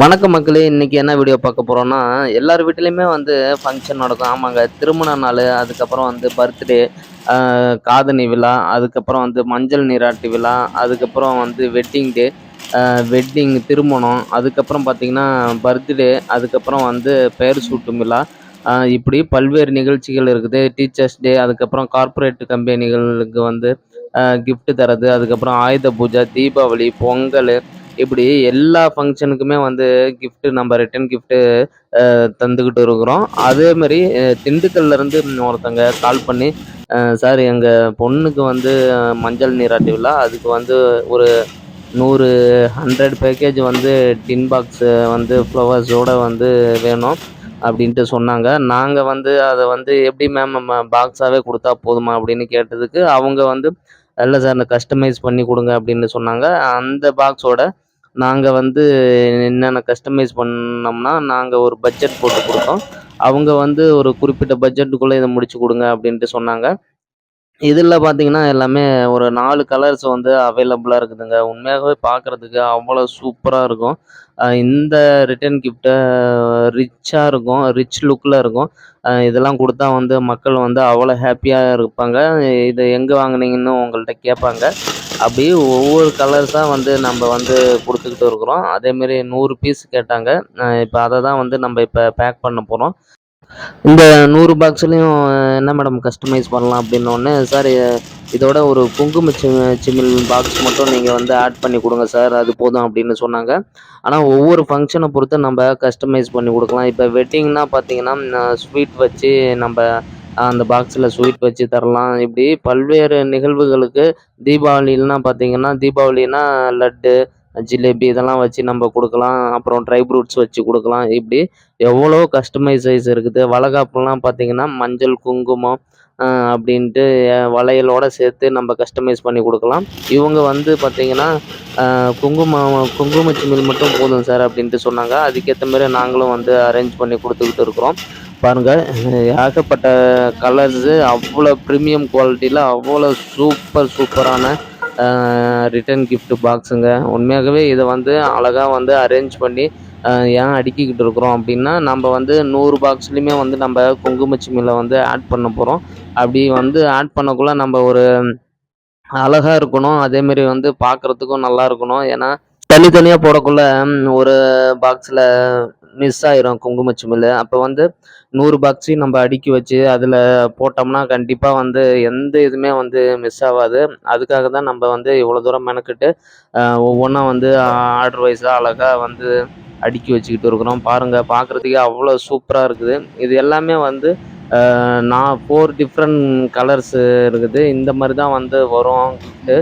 வணக்கம் மக்களே இன்னைக்கு என்ன வீடியோ பார்க்க போறோம்னா எல்லார் வீட்லேயுமே வந்து ஃபங்க்ஷன் நடக்கும். ஆமாங்க திருமண நாள் அதுக்கப்புறம் வந்து பர்த்டே காதணி விழா அதுக்கப்புறம் வந்து மஞ்சள் நீராட்டு விழா அதுக்கப்புறம் வந்து வெட்டிங் டே வெட்டிங் திருமணம் அதுக்கப்புறம் பார்த்தீங்கன்னா பர்த்டே அதுக்கப்புறம் வந்து பெயர் சூட்டும் விழா. இப்படி பல்வேறு நிகழ்ச்சிகள் இருக்குது. டீச்சர்ஸ் டே அதுக்கப்புறம் கார்ப்பரேட் கம்பெனிகளுக்கு வந்து கிஃப்ட் தரது அதுக்கப்புறம் ஆயுத பூஜை தீபாவளி பொங்கல் இப்படி எல்லா ஃபங்க்ஷனுக்குமே வந்து கிஃப்ட்டு நம்ம ரிட்டன் கிஃப்ட்டு தந்துக்கிட்டு இருக்கிறோம். அதே மாதிரி ஒருத்தங்க கால் பண்ணி சார் எங்கள் பொண்ணுக்கு வந்து மஞ்சள் நீராட்டி விழா அதுக்கு வந்து ஒரு நூறு ஹண்ட்ரட் பேக்கேஜ் வந்து டின் பாக்ஸு வந்து ஃப்ளவர்ஸோட வந்து வேணும் அப்படின்ட்டு சொன்னாங்க. நாங்கள் வந்து அதை வந்து எப்படி மேம் நம்ம பாக்ஸாகவே கொடுத்தா போதுமா அப்படின்னு கேட்டதுக்கு அவங்க வந்து இல்லை சார் இந்த கஸ்டமைஸ் பண்ணி கொடுங்க அப்படின்னு சொன்னாங்க. அந்த பாக்ஸோட நாங்கள் வந்து என்னென்ன கஸ்டமைஸ் பண்ணோம்னா நாங்கள் ஒரு பட்ஜெட் போட்டு கொடுத்தோம். அவங்க வந்து ஒரு குறிப்பிட்ட பட்ஜெட்டுக்குள்ளே இதை முடிச்சு கொடுங்க அப்படின்ட்டு சொன்னாங்க. இதில் பார்த்தீங்கன்னா எல்லாமே ஒரு நாலு கலர்ஸ் வந்து அவைலபிளாக இருக்குதுங்க. உண்மையாகவே பார்க்குறதுக்கு அவ்வளோ சூப்பராக இருக்கும். இந்த ரிட்டன் கிஃப்ட்டை ரிச்சாக இருக்கும். ரிச் லுக்கில் இருக்கும். இதெல்லாம் கொடுத்தா வந்து மக்கள் வந்து அவ்வளோ ஹாப்பியாக இருப்பாங்க. இது எங்கே வாங்குனீங்கன்னு உங்கள்கிட்ட கேட்பாங்க. அப்படி ஒவ்வொரு கலர்ஸாக வந்து நம்ம வந்து கொடுத்துக்கிட்டு இருக்கிறோம். அதேமாரி நூறு பீஸ் கேட்டாங்க. இப்போ அதை தான் வந்து நம்ம இப்போ பேக் பண்ண போகிறோம் இந்த நூறு பாக்ஸ்லேயும் என்ன மேடம் கஸ்டமைஸ் பண்ணலாம் அப்படின்னோடனே சார் இதோட ஒரு குங்கும சிமில் பாக்ஸ் மட்டும் நீங்கள் வந்து ஆட் பண்ணி கொடுங்க சார் அது போதும் அப்படின்னு சொன்னாங்க. ஆனால் ஒவ்வொரு ஃபங்க்ஷனை பொறுத்து நம்ம கஸ்டமைஸ் பண்ணி கொடுக்கலாம். இப்போ வெட்டிங்னா பார்த்தீங்கன்னா ஸ்வீட் வச்சு நம்ம அந்த பாக்ஸில் ஸ்வீட் வச்சு தரலாம். இப்படி பல்வேறு நிகழ்வுகளுக்கு தீபாவளிலாம் பார்த்தீங்கன்னா தீபாவளினா லட்டு ஜிலேபி இதெல்லாம் வச்சு நம்ம கொடுக்கலாம். அப்புறம் ட்ரை ஃப்ரூட்ஸ் வச்சு கொடுக்கலாம். இப்படி எவ்வளோ கஸ்டமைசைஸ் இருக்குது. வளகாப்புலாம் பார்த்தீங்கன்னா மஞ்சள் குங்குமம் அப்படின்ட்டு வளையலோடு சேர்த்து நம்ம கஸ்டமைஸ் பண்ணி கொடுக்கலாம். இவங்க வந்து பார்த்திங்கன்னா குங்குமம் குங்கும சிமில் மட்டும் போதும் சார் அப்படின்ட்டு சொன்னாங்க. அதுக்கேற்ற மாதிரி நாங்களும் வந்து அரேஞ்ச் பண்ணி கொடுத்துக்கிட்டு இருக்கிறோம். பாருங்கள் ஏகப்பட்ட கலர்ஸு அவ்வளோ ப்ரீமியம் குவாலிட்டியில் அவ்வளோ சூப்பர் சூப்பரான ரிட்டன் கிஃப்ட்டு பாக்ஸுங்க உண்மையாகவே இதை வந்து அழகாக வந்து அரேஞ்ச் பண்ணி ஏன் அடுக்கிக்கிட்டு இருக்கிறோம் அப்படின்னா நம்ம வந்து நூறு பாக்ஸ்லையுமே வந்து நம்ம குங்குமச்சிமியில் வந்து ஆட் பண்ண போகிறோம் அப்படி வந்து ஆட் பண்ணக்குள்ளே நம்ம ஒரு அழகாக இருக்கணும். அதேமாரி வந்து பார்க்குறதுக்கும் நல்லா இருக்கணும். ஏன்னா தனித்தனியாக போடக்குள்ள ஒரு பாக்ஸில் மிஸ் ஆயிரும் குங்குமச்சிமில். அப்போ வந்து நூறு பாக்ஸையும் நம்ம அடுக்கி வச்சு அதில் போட்டோம்னா கண்டிப்பாக வந்து எந்த இதுவுமே வந்து மிஸ் ஆகாது. அதுக்காக தான் நம்ம வந்து இவ்வளோ தூரம் மெனக்கிட்டு ஒவ்வொன்றா வந்து ஆர்டர் வைஸாக அழகாக வந்து அடுக்கி வச்சுக்கிட்டு இருக்கிறோம். பாருங்கள் பார்க்குறதுக்கே அவ்வளோ சூப்பராக இருக்குது. இது எல்லாமே வந்து நான் ஃபோர் டிஃப்ரெண்ட் கலர்ஸ் இருக்குது. இந்த மாதிரி தான் வந்து வரும் கிஃப்ட்டு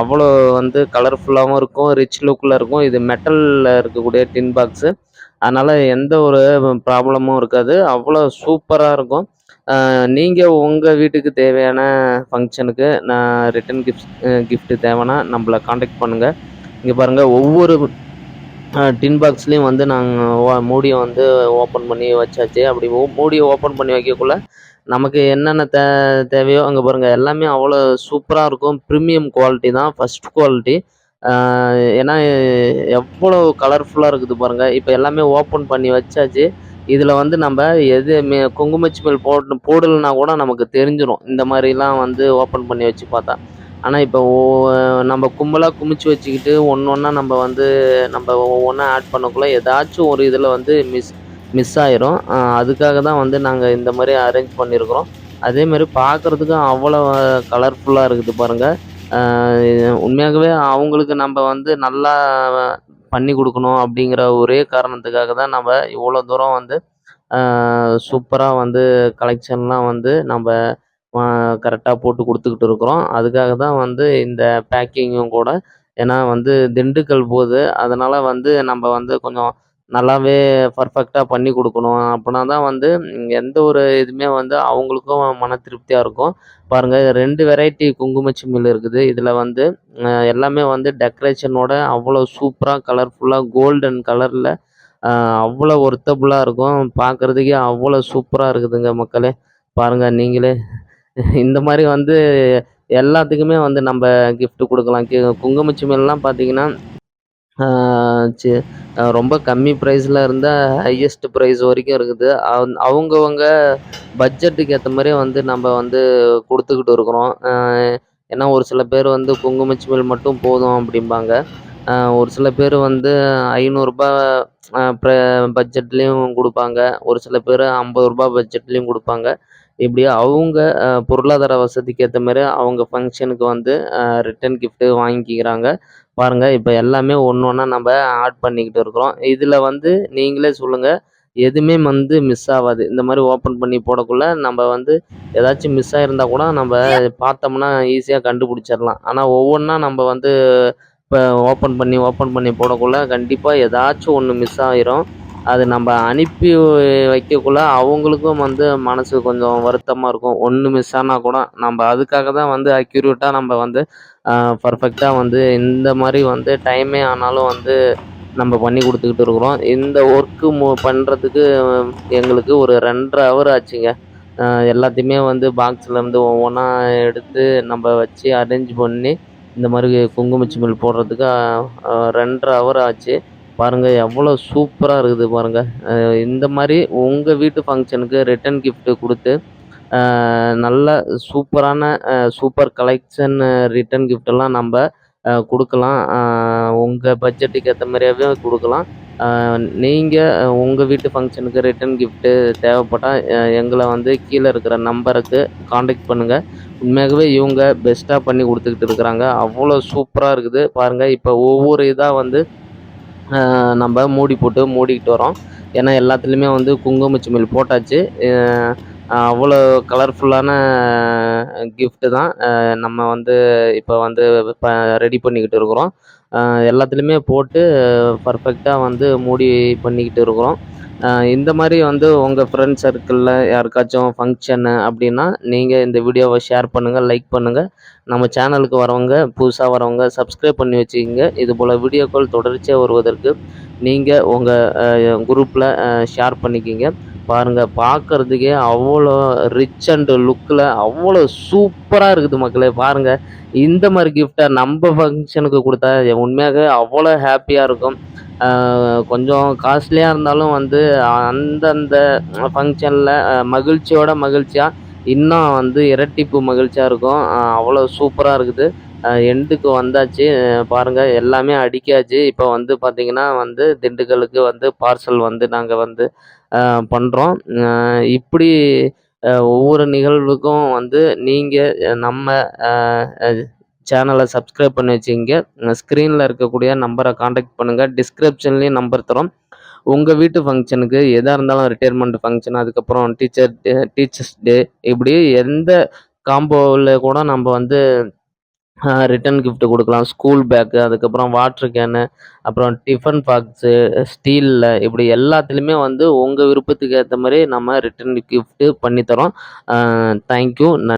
அவ்வளோ வந்து கலர்ஃபுல்லாகவும் இருக்கும் ரிச் லுக்கில் இருக்கும். இது மெட்டலில் இருக்கக்கூடிய டின் பாக்ஸு அதனால் எந்த ஒரு ப்ராப்ளமும் இருக்காது. அவ்வளோ சூப்பராக இருக்கும். நீங்கள் உங்கள் வீட்டுக்கு தேவையான ஃபங்க்ஷனுக்கு நான் ரிட்டன் கிஃப்ட் கிஃப்ட்டு தேவைன்னா நம்மளை காண்டாக்ட் பண்ணுங்கள் இங்கே பாருங்கள் ஒவ்வொரு டின் பாக்ஸ்லேயும் வந்து நாங்கள் மூடியை வந்து ஓப்பன் பண்ணி வச்சாச்சு. அப்படி மூடியை ஓப்பன் பண்ணி வைக்கக்குள்ள நமக்கு என்னென்ன தே தேவையோ அங்கே பாருங்கள் எல்லாமே அவ்வளோ சூப்பராக இருக்கும். ப்ரீமியம் குவாலிட்டி தான் ஃபஸ்ட் குவாலிட்டி ஏன்னா எவ்வளோ கலர்ஃபுல்லாக இருக்குது பாருங்கள் இப்போ எல்லாமே ஓப்பன் பண்ணி வச்சாச்சு. இதில் வந்து நம்ம எது மே குங்குமச்சி மேல் போட்டு போடலைன்னா கூட நமக்கு தெரிஞ்சிடும் இந்த மாதிரிலாம் வந்து ஓப்பன் பண்ணி வச்சு பார்த்தா. ஆனால் இப்போ ஓ- நம்ம கும்பலாக குமிச்சு வச்சுக்கிட்டு ஒன்று ஒன்றா நம்ம வந்து நம்ம ஒவ்வொன்றா ஆட் பண்ணக்குள்ள ஏதாச்சும் ஒரு இதில் வந்து மிஸ் மிஸ் ஆயிரும். அதுக்காக தான் வந்து நாங்கள் இந்த மாதிரி அரேஞ்ச் பண்ணியிருக்கிறோம் அதே மாதிரி பார்க்குறதுக்கும் அவ்வளோ கலர்ஃபுல்லாக இருக்குது பாருங்கள் உண்மையாகவே அவங்களுக்கு நம்ம வந்து நல்லா பண்ணி கொடுக்கணும் அப்படிங்கிற ஒரே காரணத்துக்காக தான் நம்ம இவ்வளோ தூரம் வந்து சூப்பராக வந்து கலெக்ஷன்லாம் வந்து நம்ம கரெக்டாக போட்டு கொடுத்துக்கிட்டு இருக்கிறோம். அதுக்காக தான் வந்து இந்த பேக்கிங்கும் கூட. ஏன்னா வந்து திண்டுக்கல் போகுது அதனால் வந்து நம்ம வந்து கொஞ்சம் நல்லாவே பர்ஃபெக்டாக பண்ணி கொடுக்கணும். அப்படின்னா தான் வந்து எந்த ஒரு இதுவுமே வந்து அவங்களுக்கும் மன திருப்தியாக இருக்கும். பாருங்கள் ரெண்டு வெரைட்டி குங்குமச்சிமில் இருக்குது. இதில் வந்து எல்லாமே வந்து டெக்கரேஷனோட அவ்வளோ சூப்பராக கலர்ஃபுல்லாக கோல்டன் கலரில் அவ்வளோ ஒர்த்தபுளாக இருக்கும். பார்க்குறதுக்கே அவ்வளோ சூப்பராக இருக்குதுங்க மக்களே. பாருங்கள் நீங்களே. இந்த மாதிரி வந்து எல்லாத்துக்குமே வந்து நம்ம கிஃப்ட் கொடுக்கலாம் கி- பார்த்தீங்கன்னா ரொம்ப கம்மி ப்ரைஸில் இருந்தால் ஹையஸ்ட் ப்ரைஸ் வரைக்கும் இருக்குது. அவங்கவுங்க பட்ஜெட்டுக்கு ஏற்ற மாதிரி வந்து நம்ம வந்து கொடுத்துக்கிட்டு இருக்கிறோம். ஏன்னா ஒரு சில பேர் வந்து குங்குமச்சிமிழ் மட்டும் போதும் அப்படிம்பாங்க. ஒரு சில பேர் வந்து ஐநூறுரூபா ப்ர பட்ஜெட்லயும் கொடுப்பாங்க ஒரு சில பேர் ஐம்பது ரூபா பட்ஜெட்லேயும் கொடுப்பாங்க இப்படி அவங்க பொருளாதார வசதிக்கு ஏற்ற மாதிரி அவங்க ஃபங்க்ஷனுக்கு வந்து ரிட்டன் ரிட்டர்ன் வாங்கிக்கிறாங்க. பாருங்கள் இப்போ எல்லாமே ஒன்று ஒன்றா நம்ம ஆட் பண்ணிக்கிட்டு இருக்கிறோம். இதில் வந்து நீங்களே சொல்லுங்கள் எதுவுமே வந்து மிஸ் ஆகாது இந்த மாதிரி ஓப்பன் பண்ணி போடக்குள்ள நம்ம வந்து ஏதாச்சும் மிஸ் ஆகிருந்தால் கூட நம்ம பார்த்தோம்னா ஈஸியாக கண்டுபிடிச்சிடலாம் ஆனால் ஒவ்வொன்றா நம்ம வந்து இப்போ ஓப்பன் பண்ணி, ஓப்பன் பண்ணி போடக்குள்ள கண்டிப்பாக ஏதாச்சும் ஒன்று மிஸ் ஆகிரும் அது நம்ம அனுப்பி வைக்கக்குள்ள அவங்களுக்கும் வந்து மனசு கொஞ்சம் வருத்தமாக இருக்கும். ஒன்று மிஸ் ஆனால் கூட நம்ம அதுக்காக தான் வந்து அக்யூரேட்டாக நம்ம வந்து பர்ஃபெக்டாக வந்து இந்த மாதிரி வந்து டைமே ஆனாலும் வந்து நம்ம பண்ணி கொடுத்துக்கிட்டு இருக்கிறோம். இந்த ஒர்க்கு மு பண்ணுறதுக்கு எங்களுக்கு ஒரு 2 1/2 ஹவர் ஆச்சுங்க. எல்லாத்தையுமே வந்து பாக்ஸ்லேருந்து ஒவ்வொன்றா எடுத்து நம்ம வச்சு அரேஞ்ச் பண்ணி, இந்த மாரி குங்குமச்சிமிழ் போடுறதுக்கு ரெண்டரை ஹவர் ஆச்சு. பாருங்கள் எவ்வளோ சூப்பராக இருக்குது பாருங்கள் இந்த மாதிரி உங்கள் வீட்டு ஃபங்க்ஷனுக்கு ரிட்டர்ன் கிஃப்ட்டு கொடுத்து நல்ல சூப்பரான சூப்பர் கலெக்ஷன் ரிட்டர்ன் கிஃப்டெல்லாம் நம்ம கொடுக்கலாம் உங்கள் பட்ஜெட்டுக்கு ஏற்ற மாதிரியாகவே கொடுக்கலாம் நீங்கள் உங்கள் வீட்டு ஃபங்க்ஷனுக்கு ரிட்டர்ன் கிஃப்ட்டு தேவைப்பட்டால் எங்களை வந்து கீழே இருக்கிற நம்பருக்கு காண்டாக்ட் பண்ணுங்கள் உண்மையாகவே இவங்க பெஸ்ட்டாக பண்ணி கொடுத்துக்கிட்டு இருக்கிறாங்க. அவ்வளோ சூப்பராக இருக்குது. பாருங்கள் இப்போ ஒவ்வொரு இதாக வந்து நம்ம மூடி போட்டு மூடிக்கிட்டு வரோம். ஏன்னா எல்லாத்துலேயுமே வந்து குங்குமச்சிமிழ் போட்டாச்சு. அவ்வளோ கலர்ஃபுல்லான கிஃப்ட்டு தான் நம்ம வந்து இப்போ வந்து ப ரெடி பண்ணிக்கிட்டு இருக்கிறோம். எல்லாத்துலேயுமே போட்டு பர்ஃபெக்டாக வந்து மூடி பண்ணிக்கிட்டு இருக்கிறோம். இந்த மாதிரி வந்து உங்கள் ஃப்ரெண்ட்ஸ் சர்க்கிளில் யாருக்காச்சும் ஃபங்க்ஷனு அப்படின்னா, நீங்கள் இந்த வீடியோவை ஷேர் பண்ணுங்கள் லைக் பண்ணுங்கள் நம்ம சேனலுக்கு வரவங்க, புதுசாக வரவங்க சப்ஸ்கிரைப் பண்ணி வச்சுக்கங்க. இதுபோல வீடியோக்கள் தொடர்ச்சியாக வருவதற்கு நீங்கள் உங்கள் குரூப்பில் ஷேர் பண்ணிக்கிங்க பாருங்க, பார்க்கறதுக்கே அவ்வளோ ரிச் அண்ட் லுக்கில் அவ்வளோ சூப்பராக இருக்குது மக்களே! பாருங்கள் இந்த மாதிரி கிஃப்டை நம்ம ஃபங்க்ஷனுக்கு கொடுத்தா உண்மையாகவே அவ்வளோ ஹாப்பியாக இருக்கும். கொஞ்சம் காஸ்ட்லியாக இருந்தாலும் வந்து அந்தந்த ஃபங்க்ஷனில் மகிழ்ச்சியோட மகிழ்ச்சியாக இன்னும் வந்து இரட்டிப்பு மகிழ்ச்சியாக இருக்கும். அவ்வளோ சூப்பராக இருக்குது. எண்டுக்கு வந்தாச்சு. பாருங்க எல்லாமே அடிக்காச்சு இப்போ வந்து பார்த்திங்கன்னா வந்து திண்டுக்கலுக்கு வந்து பார்சல் வந்து நாங்கள் வந்து பண்ணுறோம் இப்படி ஒவ்வொரு நிகழ்வுக்கும் வந்து நீங்கள் நம்ம சேனலை சப்ஸ்கிரைப் பண்ணி வச்சுங்க ஸ்க்ரீனில் இருக்கக்கூடிய நம்பரை காண்டாக்ட் பண்ணுங்கள் டிஸ்கிரிப்ஷன்லேயும் நம்பர் தரோம். உங்கள் வீட்டு ஃபங்க்ஷனுக்கு எதாக இருந்தாலும் ரிட்டையர்மெண்ட் ஃபங்க்ஷன் அதுக்கப்புறம் டீச்சர் டே டீச்சர்ஸ் டே இப்படி எந்த காம்போவில் கூட நம்ம வந்து ரிட்டன் ரிட்டர்ன் கிஃப்ட் கொடுக்கலாம். ஸ்கூல் பேக்கு, அதுக்கப்புறம் வாட்டர் கேனு, அப்புறம் டிஃபன் பாக்ஸு, ஸ்டீலில் இப்படி எல்லாத்துலேயுமே வந்து உங்கள் விருப்பத்துக்கு ஏற்ற மாதிரி நம்ம ரிட்டர்ன் கிஃப்ட்டு பண்ணித்தரோம் தேங்க்யூ தேங்க் யூ. நன்றி.